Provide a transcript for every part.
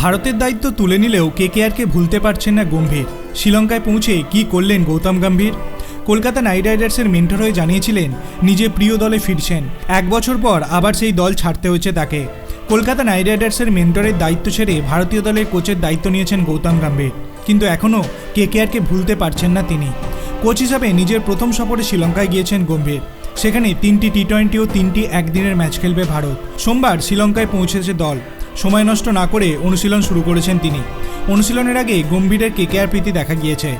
ভারতের দায়িত্ব তুলে নিলেও কেকেআরকে ভুলতে পারছেন না গম্ভীর। শ্রীলঙ্কায় পৌঁছে কি করলেন গৌতম গম্ভীর? কলকাতা নাইট রাইডার্সের মেন্টর হয়ে জানিয়েছিলেন, নিজে প্রিয় দলে ফিরছেন। এক বছর পর আবার সেই দল ছাড়তে হয়েছে তাকে। কলকাতা নাইট রাইডার্সের মেন্টরের দায়িত্ব ছেড়ে ভারতীয় দলের কোচের দায়িত্ব নিয়েছেন গৌতম গম্ভীর। কিন্তু এখনও কেকেআরকে ভুলতে পারছেন না তিনি। কোচ হিসাবে নিজের প্রথম সফরে শ্রীলঙ্কায় গিয়েছেন গম্ভীর। সেখানে তিনটি টি টোয়েন্টি ও তিনটি একদিনের ম্যাচ খেলবে ভারত। সোমবার শ্রীলঙ্কায় পৌঁছেছে দল। সময় নষ্ট না করে অনুশীলন শুরু করেছেন তিনি। অনুশীলনের আগে গম্ভীরের কেকেআর প্রীতি দেখা গিয়েছে।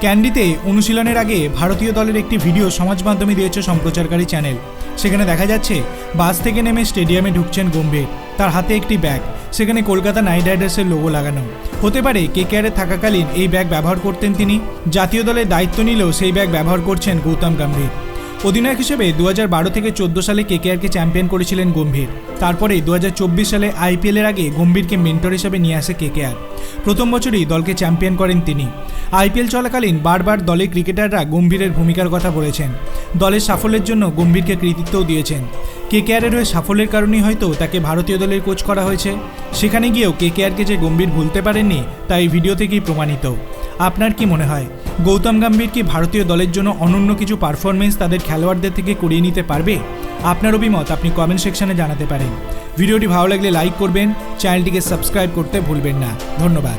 ক্যান্ডিতে অনুশীলনের আগে ভারতীয় দলের একটি ভিডিও সমাজ মাধ্যমে দিয়েছে সম্প্রচারকারী চ্যানেল। সেখানে দেখা যাচ্ছে, বাস থেকে নেমে স্টেডিয়ামে ঢুকছেন গম্ভীর। তার হাতে একটি ব্যাগ। সেখানে কলকাতা নাইট রাইডার্সের লোগো লাগানো। হতে পারে কেকেআরে থাকাকালীন এই ব্যাগ ব্যবহার করতেন তিনি। জাতীয় দলের দায়িত্ব নিলেও সেই ব্যাগ ব্যবহার করছেন গৌতম গম্ভীর। অধিনায়ক হিসেবে দু থেকে চোদ্দ সালে কেকেআরকে চ্যাম্পিয়ন করেছিলেন গম্ভীর। তারপরে দু হাজার চব্বিশ সালে আইপিএলের আগে গম্ভীরকে মেন্টর হিসেবে নিয়ে আসে কেকেআর। প্রথম বছরই দলকে চ্যাম্পিয়ন করেন তিনি। আইপিএল চলাকালীন বারবার দলের ক্রিকেটাররা গম্ভীরের ভূমিকার কথা বলেছেন। দলের সাফল্যের জন্য গম্ভীরকে কৃতিত্বও দিয়েছেন। কেকেআরের হয়ে সাফল্যের কারণেই হয়তো তাকে ভারতীয় দলের কোচ করা হয়েছে। সেখানে গিয়েও কেকেআরকে যে গম্ভীর ভুলতে পারেননি, তা এই ভিডিও থেকেই প্রমাণিত। আপনার কি মনে হয়? গৌতম গম্ভীর কি ভারতীয় দলের জন্য অনন্য কিছু পারফরমেন্স তাদের খেলোয়াড়দের থেকে করিয়ে নিতে পারবে? আপনার অভিমত আপনি কমেন্ট সেকশনে জানাতে পারেন। ভিডিওটি ভালো লাগলে লাইক করবেন চ্যানেলটিকে সাবস্ক্রাইব করতে ভুলবেন না। ধন্যবাদ।